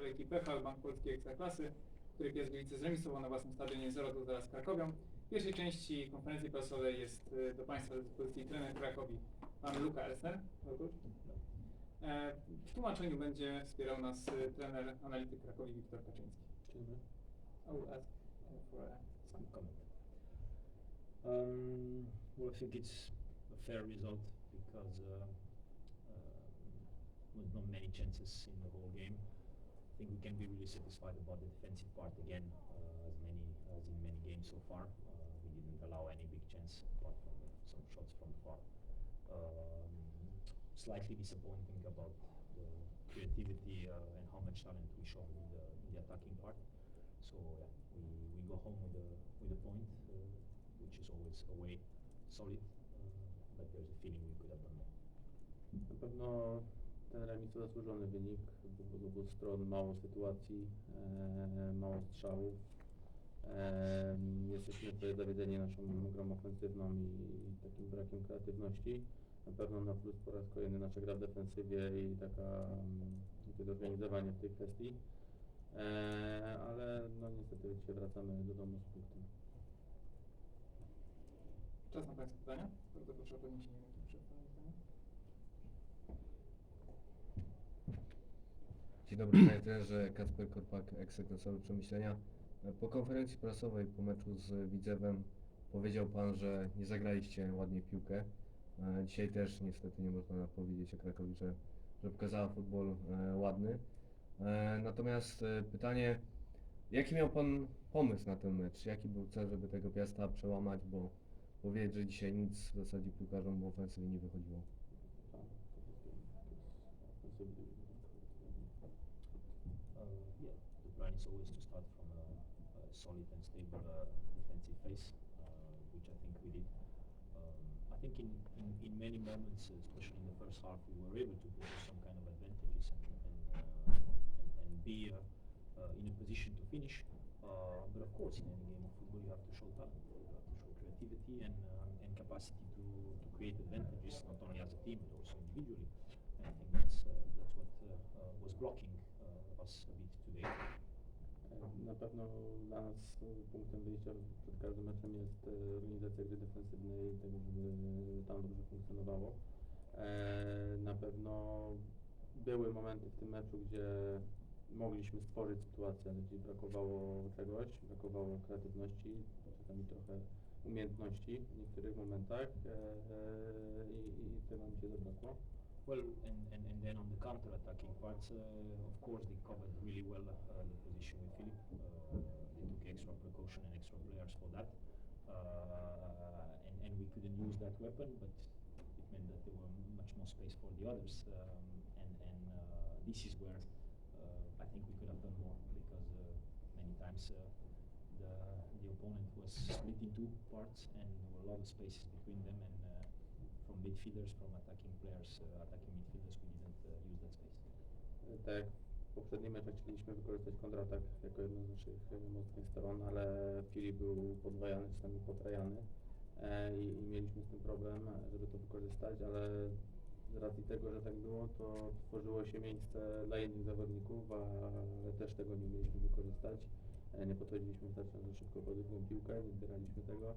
kolejki PFL Bank Polskiej Ekstraklasy, który pies Gliwice zremisował na własnym stadionie 0 do 0 z Krakowią. W pierwszej części konferencji prasowej jest y, do Państwa dyspozycji trener Krakowi, pan Luka Elsner. E, W tłumaczeniu będzie wspierał nas y, trener analityk Krakowi Wiktor Kaczyński. I will ask for Some comment. Um, well, I think it's a fair result because uh, uh, with not many chances in the whole game. Think we can be really satisfied about the defensive part again, uh, as many as in many games so far. Uh, we didn't allow any big chance apart from uh, some shots from far. Um, slightly disappointing about the creativity uh, and how much talent we showed in the, in the attacking part. So yeah, we, we go home with a with a point, uh, which is always away solid, uh, but there's a feeling we could have done more. Ten remis to zasłużony wynik, z obu stron mało sytuacji, e, mało strzałów. E, jesteśmy zawiedzeni naszą grą ofensywną i takim brakiem kreatywności. Na pewno na plus po raz kolejny nasza gra w defensywie i taka mm, zorganizowanie w tej kwestii. E, ale no niestety dzisiaj wracamy do domu z punktem. czas na Państwa pytania. Bardzo proszę o podniesienie Dzień dobry panie trenerze, Kacper Korpak, ekstraklasowe przemyślenia. Po konferencji prasowej po meczu z Widzewem powiedział pan, że nie zagraliście ładnie w piłkę. E, Dzisiaj też niestety nie można powiedzieć o Krakowi, że, że pokazała futbol e, ładny. E, Natomiast pytanie, jaki miał pan pomysł na ten mecz? Jaki był cel, żeby tego Piasta przełamać, bo powiedzieć, że dzisiaj nic w zasadzie piłkarzom w ofensywie nie wychodziło. Solid and stable uh, defensive phase, uh, which I think we did. Um, I think in, in, in many moments, especially in the first half, we were able to produce some kind of advantages and, and, uh, and, and be uh, in a position to finish. But of course, in any game of football, you have to show talent, you have to show creativity and, um, and capacity to, to create advantages, not only as a team, but also individually. And I think that's, uh, that's what uh, uh, was blocking us a bit today. Na pewno dla nas punktem wyjścia przed każdym meczem jest e, organizacja gry defensywnej tego, żeby, tam dobrze funkcjonowało. E, Na pewno były momenty w tym meczu, gdzie mogliśmy stworzyć sytuację, gdzie brakowało czegoś, brakowało kreatywności, czasami trochę umiejętności w niektórych momentach e, i, i tego nam się zabrakło. Well, and, and, and then on the counter-attacking parts, uh, of course, they covered really well uh, the position with Philip. Uh, they took extra precaution and extra players for that. Uh, and, and we couldn't use that weapon, but it meant that there were much more space for the others. Um, and and uh, this is where uh, I think we could have done more because many times the, the opponent was split in two parts and there were a lot of spaces between them and from midfielders, from attacking players, uh, attacking midfielders, we didn't uh, use that space. E, Tak w poprzednim meczach chcieliśmy wykorzystać kontratak jako jedną z naszych e, mocnych stron, ale Filip był podwajany, czasami potrajany e, i, i mieliśmy z tym problem, żeby to wykorzystać, ale z racji tego, że tak było, to tworzyło się miejsce dla innych zawodników, ale też tego nie umieliśmy wykorzystać. Nie podchodziliśmy wystarczająco szybko pod drugą piłkę, nie zbieraliśmy tego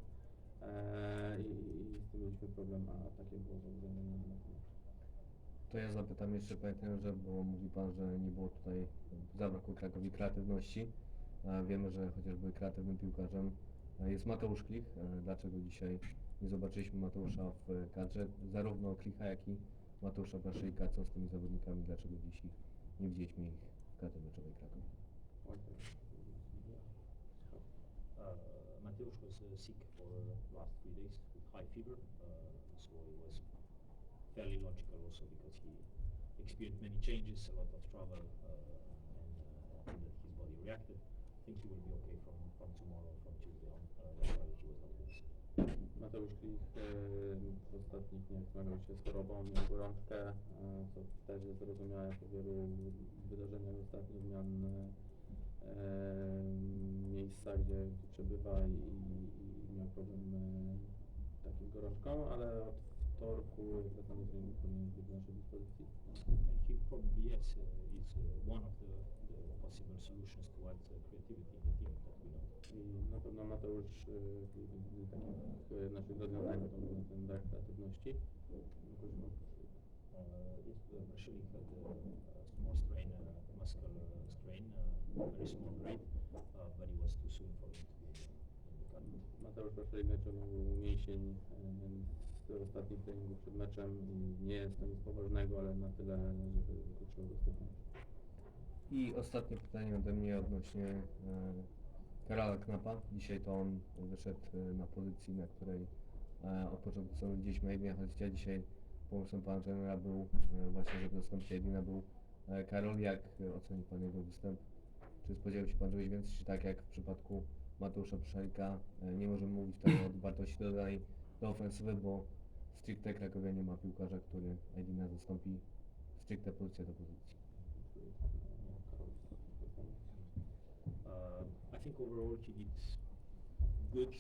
i, i z tym mieliśmy problem, a takie było założenie na, na ten mecz. To ja zapytam jeszcze panie trenerze, bo mówi pan, że nie było tutaj, zabrakło Krakowi kreatywności. E, Wiemy, że chociażby kreatywnym piłkarzem e, jest Mateusz Klich. E, Dlaczego dzisiaj nie zobaczyliśmy Mateusza w kadrze? Zarówno Klicha, jak i Mateusza Braszyjka. Co z tymi zawodnikami? Dlaczego dziś ich nie widzieliśmy ich w kadrze meczowej Krakowi? Mateusz was uh, sick for last three days with high fever, uh, so it was fairly logical also because he experienced many changes, a lot of travel, uh, and uh, his body reacted. I think he will be okay from, from tomorrow, from Tuesday on. That's why he was not with us. Mateusz Klich w ostatnich dniach zmagał się z chorobą, miał e, co też jest zrozumiałe po wielu wydarzeniach ostatnio zmian miejsca, gdzie, przebywa i, i miał problem e, takim gorączką, ale od wtorku, jak wracamy treningu, powinien być do naszej dyspozycji. And he probably, yes, uh, is uh, one of the, the possible solutions to add uh, creativity in the team that we know. I na pewno Mateusz jedyny takich y, naszych rozwiązań to był ten brak kreatywności. No, Uh, yes, Brasilik had uh, a small strain, uh, strain, uh, very small grade, uh, but it was too soon for him to be in the cut. Mateusz naciągnął mięsień z ostatnich treningów przed meczem i nie jest to nic poważnego, ale na tyle, żeby. I ostatnie pytanie ode mnie odnośnie e, Karala Knapa. Dzisiaj to on wyszedł e, na pozycji, na której e, od początku sezonu widzieliśmy Edina Halicia. Dzisiaj pomysłem pana trenera był e, właśnie, żeby zastąpić Edina był e, Karol. Jak oceni pan jego występ? Czy spodziewał się pan czegoś więcej, czy tak jak w przypadku Mateusza Proszalika e, nie możemy mówić tutaj o wartości dodanej do ofensywy, bo stricte Krakowia nie ma piłkarza, który Edina zastąpi stricte pozycja do pozycji. Uh, I think overall he did good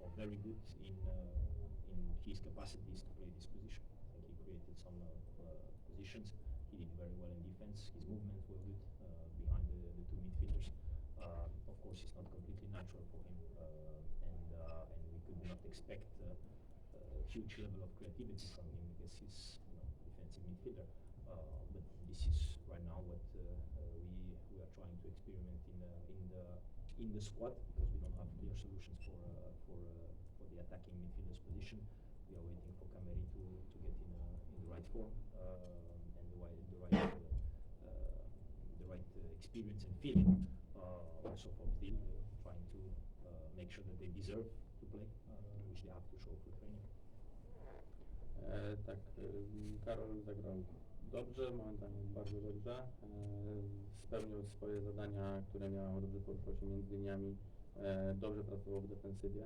or very good in uh, in his capacities to play this position. I think he created some uh, uh, positions. He did very well in defense. His movements were good uh, Uh, of course, it's not completely natural for him, uh, and uh, and we could not expect uh, a huge level of creativity from him because he's you know, defensive midfielder. Uh, but this is right now what uh, uh, we we are trying to experiment in the in the in the squad because we don't have clear solutions for uh, for uh, for the attacking midfielders position. We are waiting for Kameri to to get in uh, in the right form um, and the right the right uh, uh, the right uh, experience and feeling. Also for trying to uh, make sure that they deserve to play, uh, which they have to show through training. E, tak, e, Karol zagrał dobrze, momentami bardzo dobrze. E, spełnił swoje zadania, które miał, dobrze poruszał się między liniami, e, dobrze pracował w defensywie.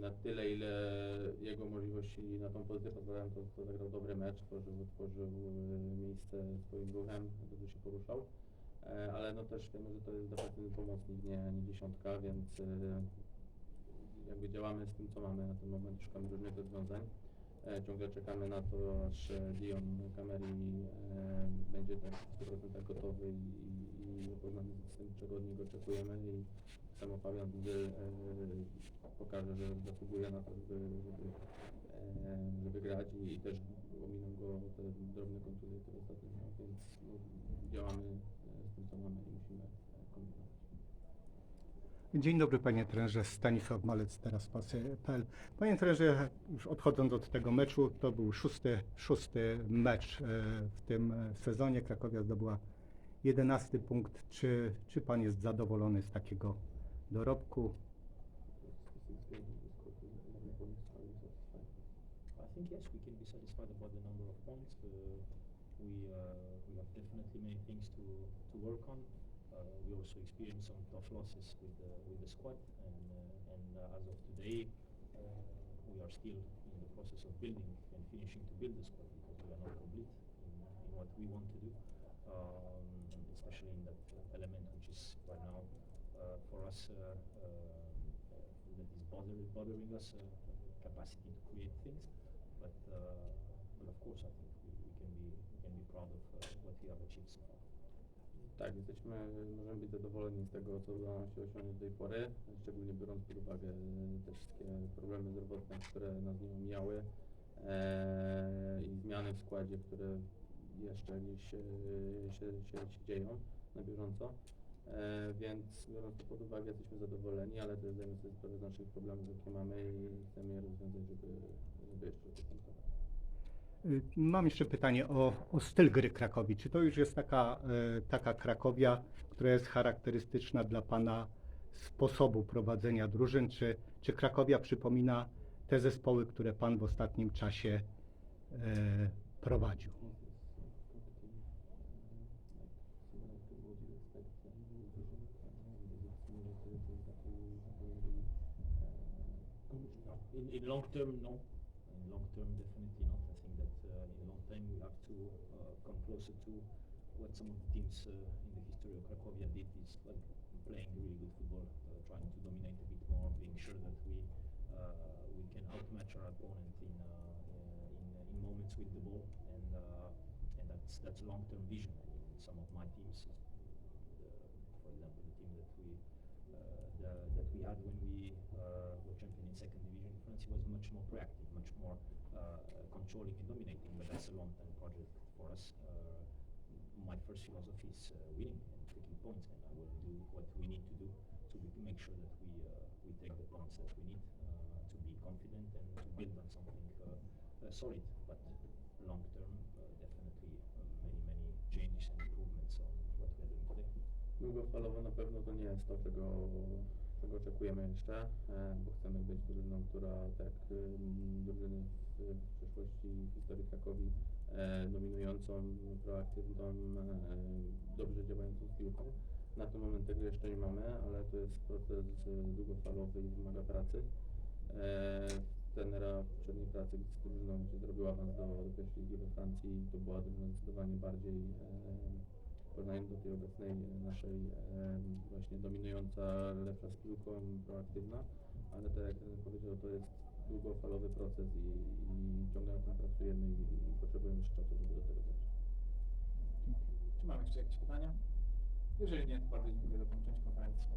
Na tyle, ile jego możliwości na tą pozycję pozwalają, to, to zagrał dobry mecz, tworzył, tworzył e, miejsce swoim ruchem, dobrze się poruszał. E, Ale no też wiemy, że to jest defensywny pomocnik, nie, nie dziesiątka, więc e, jakby działamy z tym, co mamy na ten moment, szukamy różnych rozwiązań. E, ciągle czekamy na to, aż Dion Cameri będzie tak w 100% gotowy i, i, z tym, czego od niego oczekujemy i samo Fabian pokaże, że zasługuje na to, żeby, żeby, żeby grać i, i też ominą go te drobne kontuzje, które ostatnio miał, więc no, działamy tym, co mamy i musimy e, kombinować. Dzień dobry panie trenerze, Stanisław Malec, teraz pasy.pl. Panie trenerze, już odchodząc od tego meczu, to był szósty, szósty mecz e, w tym e, sezonie. Krakowia zdobyła jedenasty punkt. Czy, czy pan jest zadowolony z takiego dorobku? I think yes, we can be satisfied about the number of points. Uh, we uh, we have definitely many things to to work on. Uh, we also experienced some tough losses with the with the squad, and uh, and as of today, we are still in the process of building and finishing to build the squad because we are not complete in, in what we want to do, um, especially in that element which is right now uh, for us uh, uh, that is bother, bothering us, capacity to create things. But but of course, I think proud of uh, what have achieved so far. Tak, jesteśmy, możemy być zadowoleni z tego, co udało nam się osiągnąć do tej pory, szczególnie biorąc pod uwagę te wszystkie problemy zdrowotne, które nas nie omijały e, i zmiany w składzie, które jeszcze gdzieś się, się, się, się dzieją na bieżąco. E, więc biorąc to pod uwagę jesteśmy zadowoleni, ale też zdajemy sobie sprawę z naszych problemów, jakie mamy i chcemy je rozwiązać, żeby, żeby jeszcze to kontrolować. Y, Mam jeszcze pytanie o, o styl gry Krakowi. Czy to już jest taka, e, taka Krakowia, która jest charakterystyczna dla Pana sposobu prowadzenia drużyn? Czy, czy Krakowia przypomina te zespoły, które Pan w ostatnim czasie e, prowadził? In, in long term, no. In long term, definitely not. Time we have to uh, come closer to what some of the teams uh, in the history of Cracovia did. Is like playing really good football, uh, trying to dominate a bit more, being sure that we we can outmatch our opponent in in, in moments with the ball, and and that's that's long term vision. I mean, some of my teams that we uh, the, that we had when we uh, were champion in second division in France. He was much more proactive, much more controlling and dominating. But that's a long-term project for us. Uh, my first philosophy is uh, winning and taking points, and I will do what we need to do to make sure that we uh, we take the points that we need uh, to be confident and to build on something uh, uh, solid. But long term, uh, definitely uh, many many changes and improvements on what we are doing today. Długofalowo na pewno to nie jest to, czego, czego oczekujemy jeszcze, e, bo chcemy być drużyną, która tak ym, drużyny w, przeszłości w historii Krakowi e, dominującą, proaktywną, e, dobrze działającą z piłką. Na ten moment tego jeszcze nie mamy, ale to jest proces e, długofalowy i wymaga pracy. E, trenera w poprzedniej pracy z drużyną, gdzie zrobił awans do, do pierwszej ligi we Francji, to była drużyna zdecydowanie bardziej e, porównaniu do tej obecnej e, naszej właśnie dominująca, lepsza z piłką, proaktywna, ale tak jak powiedział, to jest długofalowy proces i, i ciągle nad tym pracujemy i, i potrzebujemy jeszcze czasu, żeby do tego dojść. Czy mamy jeszcze jakieś pytania? Jeżeli nie, to bardzo dziękuję za tą część konferencji.